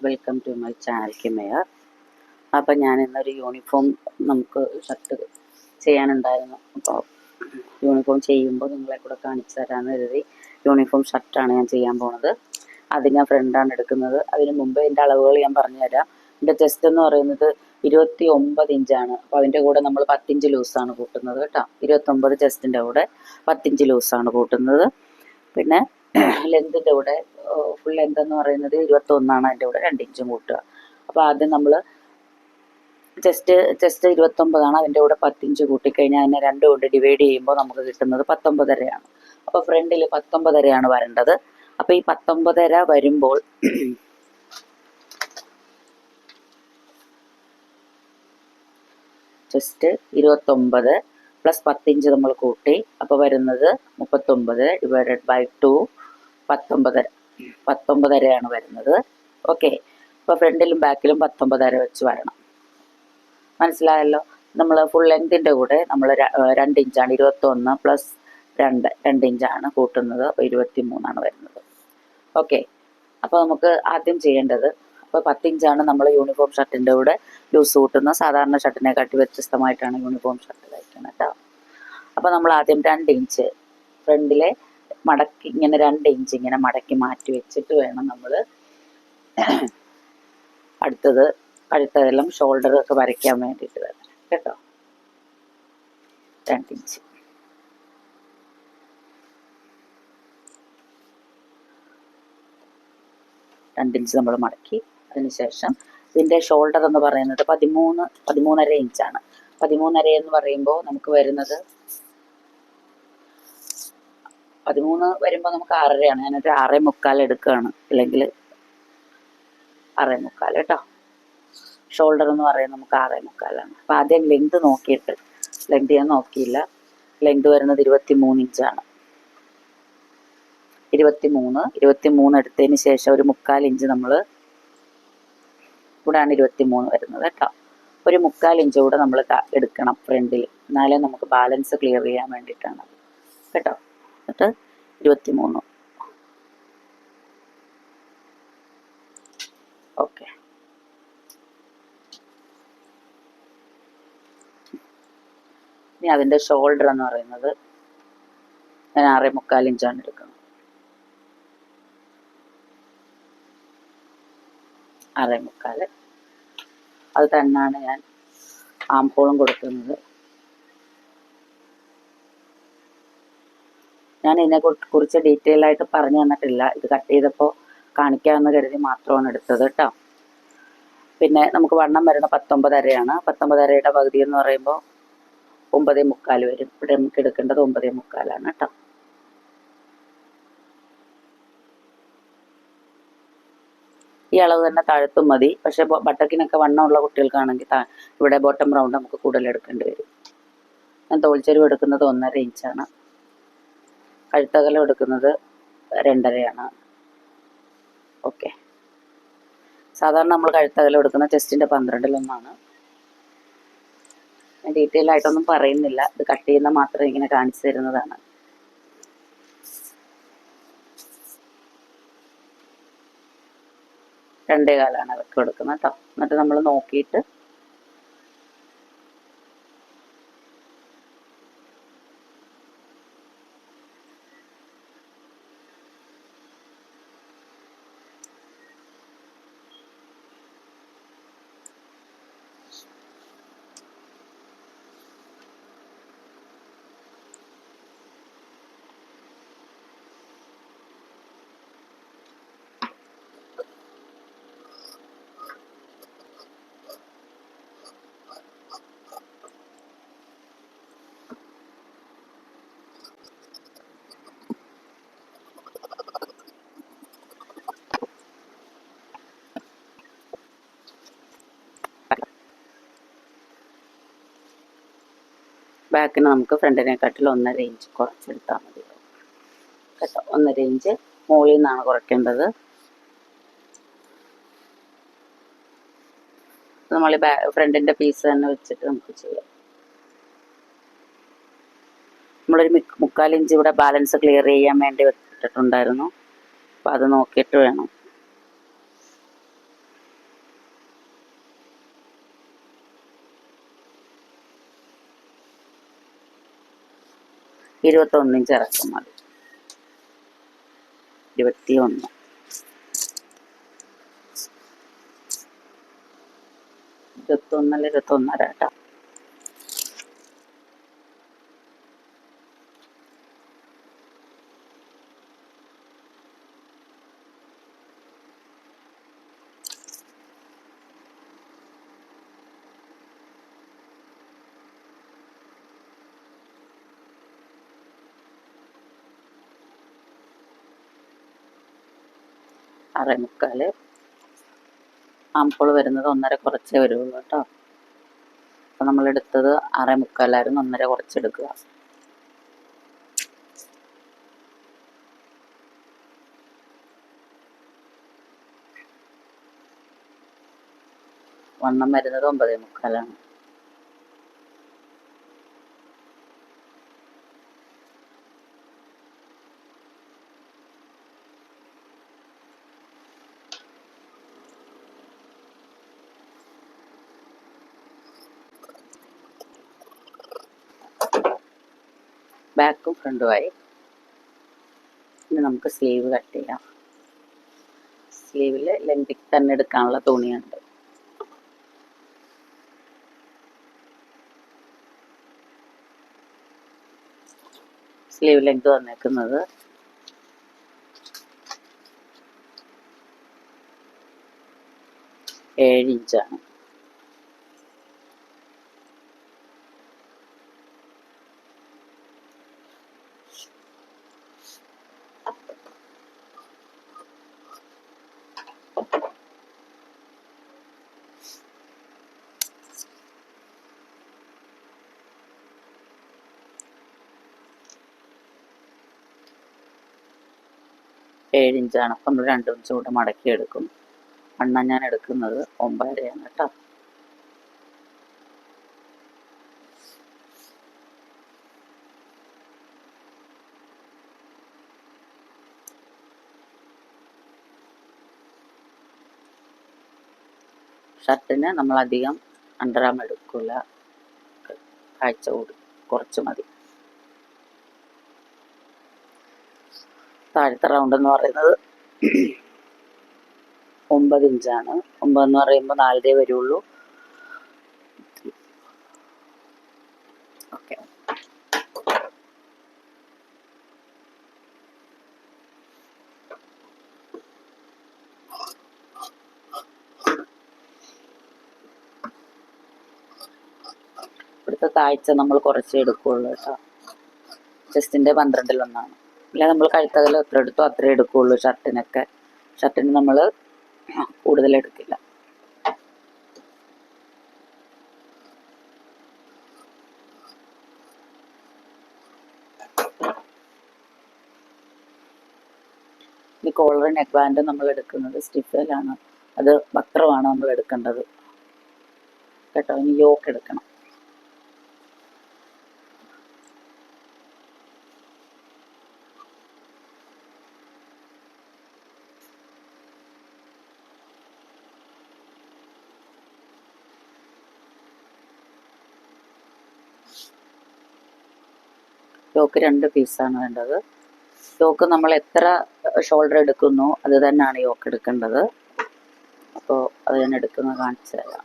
Welcome to my channel കിമയർ അപ്പം ഞാൻ ഇന്നൊരു യൂണിഫോം നമുക്ക് ഷർട്ട് ചെയ്യാനുണ്ടായിരുന്നു. അപ്പോൾ യൂണിഫോം ചെയ്യുമ്പോൾ നിങ്ങളെ കൂടെ കാണിച്ചു തരാമെന്ന് കരുതി യൂണിഫോം ഷർട്ടാണ് ഞാൻ ചെയ്യാൻ പോണത്. അത് ഞാൻ ഫ്രണ്ടാണ് എടുക്കുന്നത്. അതിന് മുമ്പ് എന്റെ അളവുകൾ ഞാൻ പറഞ്ഞു തരാം. എന്റെ ചെസ്റ്റ് എന്ന് പറയുന്നത് ഇരുപത്തി ഒമ്പത് ഇഞ്ചാണ് അപ്പോൾ അതിന്റെ കൂടെ നമ്മൾ പത്തിഞ്ച് ലൂസാണ് കൂട്ടുന്നത് കേട്ടോ. ഇരുപത്തൊമ്പത് ചെസ്റ്റിന്റെ കൂടെ പത്തിഞ്ച് ലൂസാണ് കൂട്ടുന്നത്. പിന്നെ ലെന്തിന്റെ കൂടെ ഫുൾ ലെങ്ത് എന്ന് പറയുന്നത് ഇരുപത്തൊന്നാണ് അതിന്റെ കൂടെ രണ്ട് ഇഞ്ചും കൂട്ടുക. അപ്പോൾ ആദ്യം നമ്മൾ ചെസ്റ്റ് ചെസ്റ്റ് ഇരുപത്തൊമ്പതാണ് അതിന്റെ കൂടെ പത്തിഞ്ച് കൂട്ടിക്കഴിഞ്ഞാൽ അതിനെ രണ്ട് കൊണ്ട് ഡിവൈഡ് ചെയ്യുമ്പോൾ നമുക്ക് കിട്ടുന്നത് പത്തൊമ്പതരയാണ്. അപ്പോൾ ഫ്രണ്ടിൽ പത്തൊമ്പതരയാണ് വരേണ്ടത്. അപ്പോൾ ഈ പത്തൊമ്പതര വരുമ്പോൾ ജസ്റ്റ് ഇരുപത്തൊമ്പത് പ്ലസ് പത്തിഞ്ച് നമ്മൾ കൂട്ടി അപ്പോൾ വരുന്നത് മുപ്പത്തൊമ്പത് ഡിവൈഡഡ് ബൈ ടു പത്തൊമ്പതര. പത്തൊമ്പതരയാണ് വരുന്നത്. ഓക്കെ അപ്പോൾ ഫ്രണ്ടിലും ബാക്കിലും പത്തൊമ്പതര വെച്ച് വരണം. മനസ്സിലായല്ലോ? നമ്മൾ ഫുൾ ലെങ്തിന്റെ കൂടെ നമ്മൾ രണ്ട് ഇഞ്ചാണ് ഇരുപത്തൊന്ന് പ്ലസ് രണ്ട് രണ്ട് ഇഞ്ചാണ് കൂട്ടുന്നത്. അപ്പോൾ ഇരുപത്തി മൂന്നാണ് വരുന്നത്. ഓക്കെ അപ്പോൾ നമുക്ക് ആദ്യം ചെയ്യേണ്ടത് അപ്പോൾ പത്തിഞ്ചാണ് നമ്മൾ യൂണിഫോം ഷർട്ടിന്റെ കൂടെ ലൂസ് കൂട്ടുന്ന സാധാരണ ഷർട്ടിനെ കാട്ടി വ്യത്യസ്തമായിട്ടാണ് യൂണിഫോം ഷർട്ട് തയ്ക്കുന്നത് കേട്ടോ അപ്പോൾ നമ്മൾ ആദ്യം രണ്ട് ഇഞ്ച് ഫ്രണ്ടിലെ മടക്കി ഇങ്ങനെ രണ്ട് ഇഞ്ച് ഇങ്ങനെ മടക്കി മാറ്റി വെച്ചിട്ട് വേണം നമ്മൾ അടുത്തത് കഴുത്തതെല്ലാം ഷോൾഡർ ഒക്കെ വരയ്ക്കാൻ വേണ്ടിയിട്ട് വരണം കേട്ടോ? രണ്ട് ഇഞ്ച്. രണ്ട് ഇഞ്ച് നമ്മൾ മടക്കി. അതിനുശേഷം ഇതിന്റെ ഷോൾഡർ എന്ന് പറയുന്നത് പതിമൂന്ന് പതിമൂന്നര ഇഞ്ചാണ്. പതിമൂന്നര എന്ന് പറയുമ്പോൾ നമുക്ക് വരുന്നത് പതിമൂന്ന് വരുമ്പോൾ നമുക്ക് ആറരയാണ്. ഞാനൊരു ആറേ മുക്കാൽ എടുക്കുകയാണ് അല്ലെങ്കിൽ ആറേ മുക്കാൽ കേട്ടോ. ഷോൾഡർ എന്ന് പറയുന്നത് നമുക്ക് ആറേ മുക്കാലാണ്. അപ്പം ആദ്യം ലെങ്ത് നോക്കിയിട്ട് ലെങ്ത് ഞാൻ നോക്കിയില്ല. ലെങ്ത് വരുന്നത് ഇരുപത്തി മൂന്ന് ഇഞ്ചാണ് ഇരുപത്തി മൂന്ന് ഇരുപത്തി മൂന്ന് എടുത്തതിന് ശേഷം ഒരു മുക്കാൽ ഇഞ്ച് നമ്മൾ ഇവിടെയാണ് ഇരുപത്തി മൂന്ന് വരുന്നത് കേട്ടോ. ഒരു മുക്കാൽ ഇഞ്ച് കൂടെ നമ്മൾ എടുക്കണം ഫ്രണ്ടിൽ എന്നാലേ നമുക്ക് ബാലൻസ് ക്ലിയർ ചെയ്യാൻ വേണ്ടിയിട്ടാണ് കേട്ടോ. എന്നിട്ട് ഇരുപത്തി മൂന്ന് ഓക്കെ. ഇനി അതിന്റെ ഷോൾഡർ എന്ന് പറയുന്നത് ഞാൻ ആറേ മുക്കാൽ ഇഞ്ചാണ് എടുക്കുന്നത്. ആറേ മുക്കാൽ. അത് തന്നെയാണ് ഞാൻ ആം ഹോളും കൊടുക്കുന്നത്. ഞാൻ ഇതിനെ കുറിച്ച് ഡീറ്റെയിൽ ആയിട്ട് പറഞ്ഞു തന്നിട്ടില്ല. ഇത് കട്ട് ചെയ്തപ്പോൾ കാണിക്കാമെന്ന് കരുതി മാത്രമാണ് എടുത്തത് കേട്ടോ പിന്നെ നമുക്ക് വണ്ണം വരുന്ന പത്തൊമ്പതരയാണ് പത്തൊമ്പതരയുടെ പകുതി എന്ന് പറയുമ്പോൾ ഒമ്പതേ മുക്കാൽ വരും. ഇവിടെ നമുക്ക് എടുക്കേണ്ടത് ഒമ്പതേ മുക്കാലാണ് കേട്ടോ ഈ അളവ് തന്നെ താഴത്തും മതി. പക്ഷെ ബട്ടക്കിനൊക്കെ വണ്ണം ഉള്ള കുട്ടികൾക്കാണെങ്കിൽ ഇവിടെ ബോട്ടം റൗണ്ട് നമുക്ക് കൂടുതൽ എടുക്കേണ്ടി വരും. ഞാൻ തോൽച്ചെരുവ് എടുക്കുന്നത് ഒന്നര ഇഞ്ചാണ് കഴുത്തകലം എടുക്കുന്നത് രണ്ടരയാണ്. ഓക്കെ സാധാരണ നമ്മൾ കഴുത്തകലം എടുക്കുന്ന ചെസ്റ്റിന്റെ പന്ത്രണ്ടിലൊന്നാണ്. ഞാൻ ഡീറ്റെയിൽ ആയിട്ടൊന്നും പറയുന്നില്ല. ഇത് കട്ട് ചെയ്യുന്ന മാത്രം ഇങ്ങനെ കാണിച്ചു തരുന്നതാണ്. രണ്ടേ കാലാണ് അവർക്ക് കൊടുക്കുന്നത് കേട്ടോ എന്നിട്ട് നമ്മൾ നോക്കിയിട്ട് ബാക്കിന് നമുക്ക് ഫ്രണ്ടിനെക്കാട്ടിൽ ഒന്നര ഇഞ്ച് കുറച്ചെടുത്താൽ മതി. കേട്ടോ? ഒന്നര ഇഞ്ച് മുകളിൽ നിന്നാണ് കുറയ്ക്കേണ്ടത്. നമ്മൾ ബാ ഫ്രണ്ടിന്റെ പീസ് തന്നെ വെച്ചിട്ട് നമുക്ക് ചെയ്യാം. നമ്മളൊരു മുക്കാൽ ഇഞ്ച് ഇവിടെ ബാലൻസ് ക്ലിയർ ചെയ്യാൻ വേണ്ടി വെച്ചിട്ടുണ്ടായിരുന്നു. അപ്പോൾ അത് നോക്കിയിട്ട് വേണം. ഇരുപത്തൊന്ന് ചേർക്കും മതി ഇരുപത്തി ഒന്ന് ഇരുപത്തൊന്നല്ല ഇരുപത്തൊന്നര കേട്ടോ. അറേ മുക്കാൽ ആമ്പോൾ വരുന്നത് ഒന്നര കുറച്ചേ വരുള്ളൂ കേട്ടോ. അപ്പം നമ്മളെടുത്തത് അരമുക്കാലായിരുന്നു മുക്കാലായിരുന്നു ഒന്നര കുറച്ചെടുക്കുക. വണ്ണം വരുന്നത് ഒമ്പതേ മുക്കാലാണ് ബാക്കും ഫ്രണ്ടുമായി. ഇനി നമുക്ക് സ്ലീവ് കട്ട് ചെയ്യാം. സ്ലീവിൽ ലെങ്തി തന്നെ എടുക്കാനുള്ള തുണിയുണ്ട്. സ്ലീവ് ലെങ്ത് വന്നേക്കുന്നത് ഏഴ് ഇഞ്ചാണ് ഏഴ് ഇഞ്ചാണ് അപ്പം നമ്മൾ രണ്ട് ഇഞ്ച് കൂടെ മടക്കി എടുക്കും അണ്ണ ഞാൻ എടുക്കുന്നത് ഒമ്പതരയാണ് കേട്ടോ. ഷർട്ടിന് നമ്മൾ അധികം അണ്ടറാം എടുക്കില്ല കാഴ്ച കൂടി. കുറച്ച് മതി. താഴത്തെ റൗണ്ട് എന്ന് പറയുന്നത് ഒമ്പത് ഇഞ്ചാണ്. ഒമ്പത് എന്ന് പറയുമ്പോൾ നാലരേ വരുള്ളൂ. ഓക്കെ. ഇവിടുത്തെ താഴ്ച നമ്മൾ കുറച്ചേ എടുക്കുകയുള്ളൂ കേട്ടോ. ചെസ്റ്റിന്റെ പന്ത്രണ്ടിലൊന്നാണ്. അല്ല നമ്മൾ കഴുത്തകൽ എത്ര എടുത്തോ അത്രേ എടുക്കുകയുള്ളൂ ഷർട്ടിനൊക്കെ. ഷർട്ടിന് നമ്മൾ കൂടുതൽ എടുക്കില്ല. ഈ കോളർ നെക്ക് ബാൻഡ് നമ്മൾ എടുക്കുന്നത് സ്റ്റിഫലാണ് അത് വക്രമാണ് നമ്മൾ എടുക്കേണ്ടത്. കേട്ടോ? ഇനി യോക്ക് എടുക്കണം. യോക്ക് രണ്ട് പീസാണ് വേണ്ടത്. യോക്ക് നമ്മൾ എത്ര ഷോൾഡർ എടുക്കുന്നു അത് തന്നെയാണ് യോക്ക് എടുക്കേണ്ടത്. അപ്പോൾ അത് ഞാൻ എടുക്കുന്നത് കാണിച്ചു തരാം.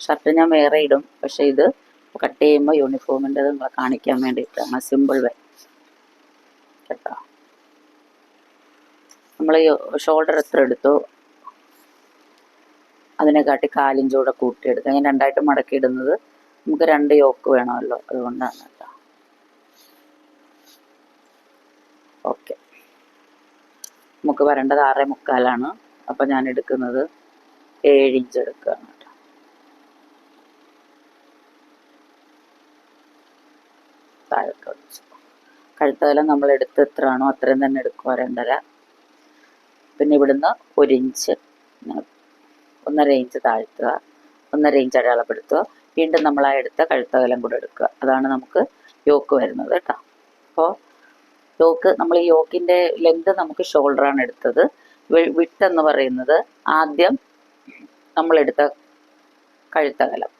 ഷർട്ട് ഞാൻ വേറെ ഇടും പക്ഷെ ഇത് കട്ട് ചെയ്യുമ്പോൾ യൂണിഫോമിന്റെ നിങ്ങളെ കാണിക്കാൻ വേണ്ടിയിട്ടാണ്. സിമ്പിൾ വേ കേട്ടോ? നമ്മൾ ഷോൾഡർ എത്ര എടുത്തു? അതിനെക്കാട്ടി കാലിഞ്ച് കൂടെ കൂട്ടിയെടുക്കാം ഞാൻ രണ്ടായിട്ട് മടക്കി ഇടുന്നത് നമുക്ക് രണ്ട് യോക്ക് വേണമല്ലോ. അതുകൊണ്ടാണ് കേട്ടോ. ഓക്കെ. നമുക്ക് വരേണ്ടത് ആറേ മുക്കാലാണ്. അപ്പം ഞാൻ എടുക്കുന്നത് ഏഴിഞ്ച് എടുക്കുകയാണ് കേട്ടോ. താഴോട്ട് നമ്മൾ എടുത്ത് എത്രയാണോ അത്രയും തന്നെ എടുക്കുക രണ്ടര. പിന്നെ ഇവിടുന്ന് ഒരിഞ്ച് ഇങ്ങനെ ഒന്നര ഇഞ്ച് താഴ്ത്തുക ഒന്നര ഇഞ്ച് അടയാളപ്പെടുത്തുക. വീണ്ടും നമ്മൾ ആ എടുത്ത കഴുത്തകലം കൂടെ എടുക്കുക. അതാണ് നമുക്ക് യോക്ക് വരുന്നത് കേട്ടോ. അപ്പോൾ യോക്ക് നമ്മൾ ഈ യോക്കിന്റെ ലെങ്ത് നമുക്ക് ഷോൾഡറാണ് എടുത്തത്. വിട്ട് എന്ന് പറയുന്നത് ആദ്യം നമ്മളെടുത്ത കഴുത്തകലം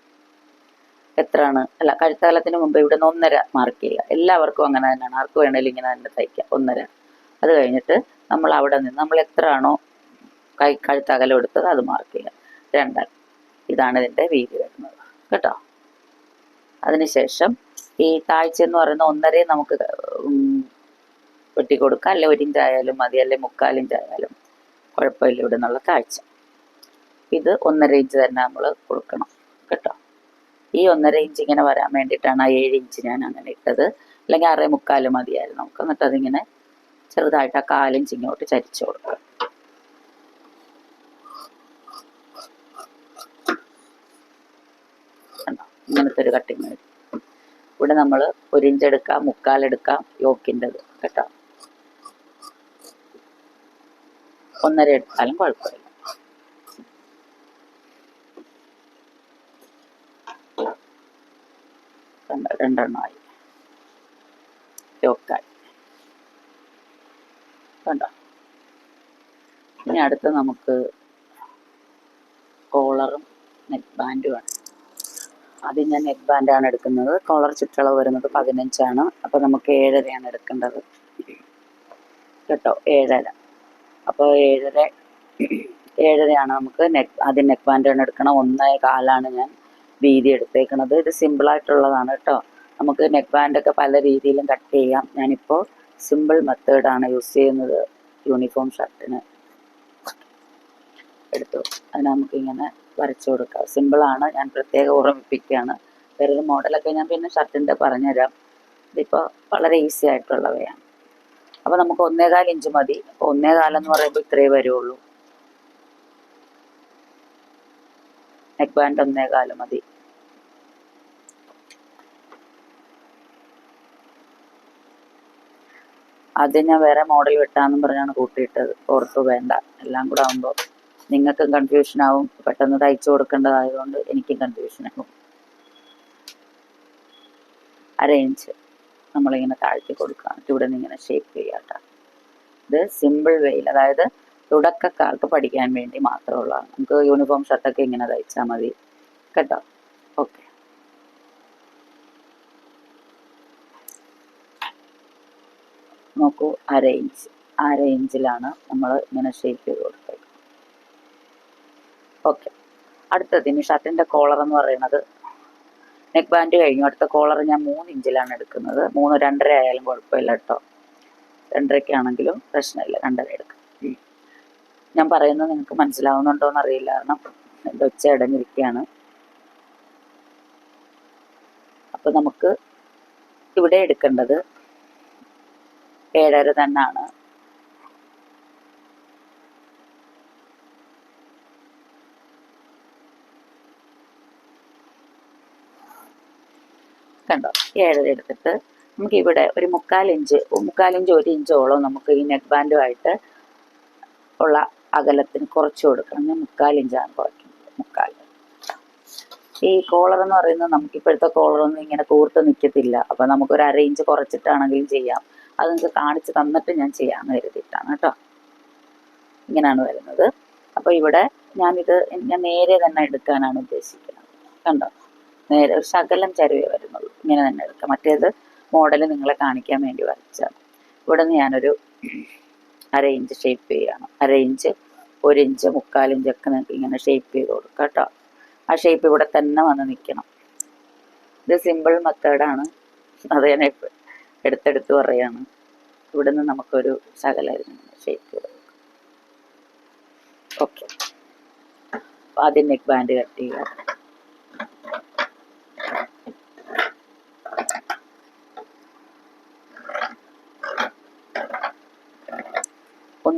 എത്രയാണ്? അല്ല കഴുത്തകലത്തിന് മുമ്പ് ഇവിടെ നിന്ന് ഒന്നര മാർക്ക് ചെയ്യുക. എല്ലാവർക്കും അങ്ങനെ തന്നെയാണ്. ആർക്ക് വേണേലും ഇങ്ങനെ തന്നെ തയ്ക്കുക ഒന്നര. അത് കഴിഞ്ഞിട്ട് നമ്മൾ അവിടെ നിന്ന് നമ്മൾ എത്രയാണോ കൈ കഴുത്തകലം എടുത്തത് അത് മാർക്ക് ചെയ്യുക. രണ്ടര ഇതാണ് ഇതിന്റെ വീതി വരുന്നത്. കേട്ടോ? അതിനുശേഷം ഈ താഴ്ച എന്ന് പറയുന്ന ഒന്നരയെ നമുക്ക് വെട്ടിക്കൊടുക്കാം. വെട്ടി കൊടുക്കാം അല്ലെ ഒരു ഇഞ്ചായാലും മതി. അല്ലെ മുക്കാൽ ഇഞ്ചായാലും കുഴപ്പമില്ല ഇവിടെ നിന്നുള്ള താഴ്ച. ഇത് ഒന്നര ഇഞ്ച് തന്നെ നമ്മൾ കൊടുക്കണം. കേട്ടോ? ഈ ഒന്നര ഇഞ്ച് ഇങ്ങനെ വരാൻ വേണ്ടിയിട്ടാണ് ആ ഏഴ് ഇഞ്ച് ഞാൻ അങ്ങനെ ഇട്ടത്. അല്ലെങ്കിൽ അറേ മുക്കാലും മതിയായിരുന്നു നമുക്ക്. എന്നിട്ട് അതിങ്ങനെ ചെറുതായിട്ട് ആ കാലിഞ്ച് ഇങ്ങോട്ട് ചരിച്ചു കൊടുക്കുക കണ്ടോ ഇങ്ങനത്തെ ഒരു കട്ടിങ് വരും ഇവിടെ നമ്മൾ ഒരു ഇഞ്ച് എടുക്കാം മുക്കാലെടുക്കാം യോക്കിന്റെത് കേട്ടോ. ഒന്നര എടുത്താലും കുഴപ്പമില്ല. രണ്ടെണ്ണമായി യോക്കായി. കണ്ടോ? ഇനി അടുത്ത് നമുക്ക് കോളറും നെക്ക് ബാൻഡുമാണ് ആദ്യം ഞാൻ നെക്ക് ബാൻഡാണ് എടുക്കുന്നത്. കോളർ ചുറ്റളവ് വരുന്നത് പതിനഞ്ചാണ്. അപ്പോൾ നമുക്ക് ഏഴരയാണ് എടുക്കേണ്ടത്. കേട്ടോ? ഏഴര. അപ്പോൾ ഏഴര ഏഴരയാണ് നമുക്ക് നെക്ക് ആദ്യം നെക്ക് ബാൻഡാണ് എടുക്കണം. ഒന്നേ കാലാണ് ഞാൻ വീതി എടുത്തേക്കുന്നത്. ഇത് സിമ്പിളായിട്ടുള്ളതാണ് കേട്ടോ. നമുക്ക് നെക്ക് ബാൻഡൊക്കെ പല രീതിയിലും കട്ട് ചെയ്യാം. ഞാനിപ്പോൾ സിമ്പിൾ മെത്തേഡാണ് യൂസ് ചെയ്യുന്നത്. യൂണിഫോം ഷർട്ടിന് എടുത്തു. അതിന് നമുക്കിങ്ങനെ വരച്ചു കൊടുക്കുക സിമ്പിളാണ് ഞാൻ പ്രത്യേകം ഓർമ്മിപ്പിക്കുകയാണ്. വേറൊരു മോഡലൊക്കെ ഞാൻ പിന്നെ ഷർട്ടിന്റെ പറഞ്ഞുതരാം. ഇതിപ്പോൾ വളരെ ഈസി ആയിട്ടുള്ളവയാണ്. അപ്പോൾ നമുക്ക് ഒന്നേകാൽ ഇഞ്ച് മതി. ഒന്നേകാലം എന്ന് പറയുമ്പോൾ ഇത്രയേ വരുള്ളൂ. നെക്ക് ബാൻഡ് ഒന്നേകാൽ മതി. ആദ്യം ഞാൻ വേറെ മോഡൽ വെട്ടാന്നും പറഞ്ഞാണ് കൂട്ടിയിട്ടത്. ഓർത്തു വേണ്ട. എല്ലാം കൂടെ ആകുമ്പോൾ നിങ്ങൾക്കും കൺഫ്യൂഷൻ ആവും. പെട്ടെന്ന് തയ്ച്ചു കൊടുക്കേണ്ടതായതുകൊണ്ട് എനിക്കും കൺഫ്യൂഷൻ ആവും. അറേഞ്ച് നമ്മളിങ്ങനെ താഴ്ത്തി കൊടുക്കുക. ചൂടെ നിന്ന് ഇങ്ങനെ ഷേപ്പ് ചെയ്യാട്ട. ഇത് സിമ്പിൾ വേയിൽ അതായത് തുടക്കക്കാർക്ക് പഠിക്കാൻ വേണ്ടി മാത്രമുള്ളതാണ് നമുക്ക് യൂണിഫോം ഷർട്ടൊക്കെ ഇങ്ങനെ തയ്ച്ചാൽ മതി. കേട്ടോ? ഓക്കെ നോക്കൂ അര ഇഞ്ച് അര ഇഞ്ചിലാണ് നമ്മൾ ഇങ്ങനെ ഷേപ്പ് ചെയ്ത് കൊടുത്തത് ഓക്കെ. അടുത്തത് ഇനി ഷർട്ടിന്റെ കോളർ എന്ന് പറയുന്നത് നെക്ക് ബാൻഡ് കഴിഞ്ഞു. അടുത്ത കോളർ ഞാൻ മൂന്ന് ഇഞ്ചിലാണ് എടുക്കുന്നത്. മൂന്ന് രണ്ടര ആയാലും കുഴപ്പമില്ല കേട്ടോ. രണ്ടരയ്ക്ക് ആണെങ്കിലും പ്രശ്നമില്ല. രണ്ടര എടുക്കാം. ഞാൻ പറയുന്നത് നിങ്ങൾക്ക് മനസ്സിലാവുന്നുണ്ടോ എന്ന് അറിയില്ല കാരണം എന്റെ ഒച്ച അടഞ്ഞിരിക്കുകയാണ്. അപ്പോൾ നമുക്ക് ഇവിടെ എടുക്കേണ്ടത് ഏഴര തന്നെയാണ് കണ്ടോ? ഏഴര എടുത്തിട്ട് നമുക്ക് ഇവിടെ ഒരു മുക്കാൽ ഇഞ്ച് മുക്കാൽ ഇഞ്ച് ഒരു ഇഞ്ചോളം നമുക്ക് ഈ നെക്ക് ബാൻഡുമായിട്ട് ഉള്ള അകലത്തിന് കുറച്ച് കൊടുക്കണം. ഞാൻ മുക്കാൽ ഇഞ്ചാണ് കുറയ്ക്കുന്നത്. മുക്കാൽ. ഈ കോളർ എന്ന് പറയുന്നത് നമുക്ക് ഇപ്പോഴത്തെ കോളറൊന്നും ഇങ്ങനെ കൂർത്ത് നിൽക്കത്തില്ല അപ്പം നമുക്കൊരു അര ഇഞ്ച് കുറച്ചിട്ടാണെങ്കിലും ചെയ്യാം. അത് നിങ്ങൾക്ക് കാണിച്ച് തന്നിട്ട് ഞാൻ ചെയ്യാമെന്ന് കരുതിയിട്ടാണ് കേട്ടോ. ഇങ്ങനെയാണ് വരുന്നത്. അപ്പോൾ ഇവിടെ ഞാനിത് ഞാൻ നേരെ തന്നെ എടുക്കാനാണ് ഉദ്ദേശിക്കുന്നത്. കണ്ടോ? നേരെ ശകലം ചരുവേ വരുന്നുള്ളൂ. ഇങ്ങനെ തന്നെ എടുക്കാം മറ്റേത് മോഡൽ നിങ്ങളെ കാണിക്കാൻ വേണ്ടി വരച്ചാണ് ഇവിടെ നിന്ന് ഞാനൊരു അര ഇഞ്ച് ഷേപ്പ് ചെയ്യുകയാണ്. അര ഇഞ്ച് ഒരു ഇഞ്ച് മുക്കാൽ ഇഞ്ചൊക്കെ നിങ്ങൾക്ക് ഇങ്ങനെ ഷേപ്പ് ചെയ്ത് കൊടുക്കാം കേട്ടോ. ആ ഷേപ്പ് ഇവിടെ തന്നെ വന്ന് നിൽക്കണം. ഇത് സിമ്പിൾ മെത്തേഡാണ് അത് ഞാൻ എടുത്തെടുത്ത് പറയാണ്. ഇവിടെ നിന്ന് നമുക്കൊരു ശകലം ഷേപ്പ് ചെയ്ത് ഓക്കെ ആദ്യം നെക്ക് ബാൻഡ് കട്ട് ചെയ്യുക.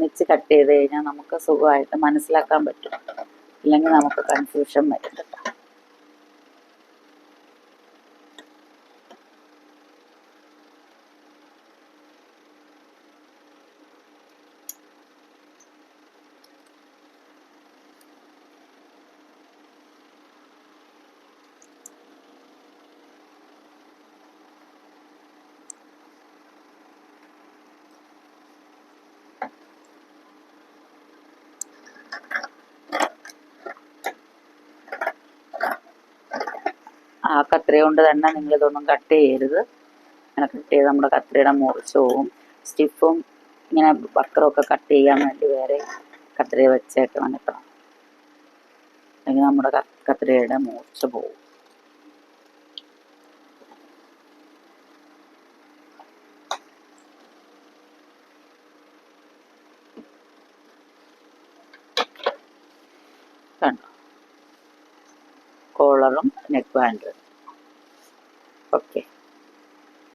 ഒന്നിച്ച് കട്ട് ചെയ്ത് കഴിഞ്ഞാൽ നമുക്ക് സുഖമായിട്ട് മനസ്സിലാക്കാൻ പറ്റും. ഇല്ലെങ്കിൽ നമുക്ക് കൺഫ്യൂഷൻ വരും. ആ കത്രി കൊണ്ട് തന്നെ നിങ്ങൾ ഇതൊന്നും കട്ട് ചെയ്യരുത്. അങ്ങനെ കട്ട് ചെയ്ത് നമ്മുടെ കത്രിയുടെ മുറിച്ച് പോകും സ്റ്റിഫും ഇങ്ങനെ ബക്കറൊക്കെ കട്ട് ചെയ്യാൻ വേണ്ടി വേറെ കത്രിക വെച്ചേക്കണം കേട്ടോ. അല്ലെങ്കിൽ നമ്മുടെ കത്രിയുടെ മൂർച്ച പോകും കണ്ടോ കോളറും നെക്ക് ബാൻഡും ഓക്കെ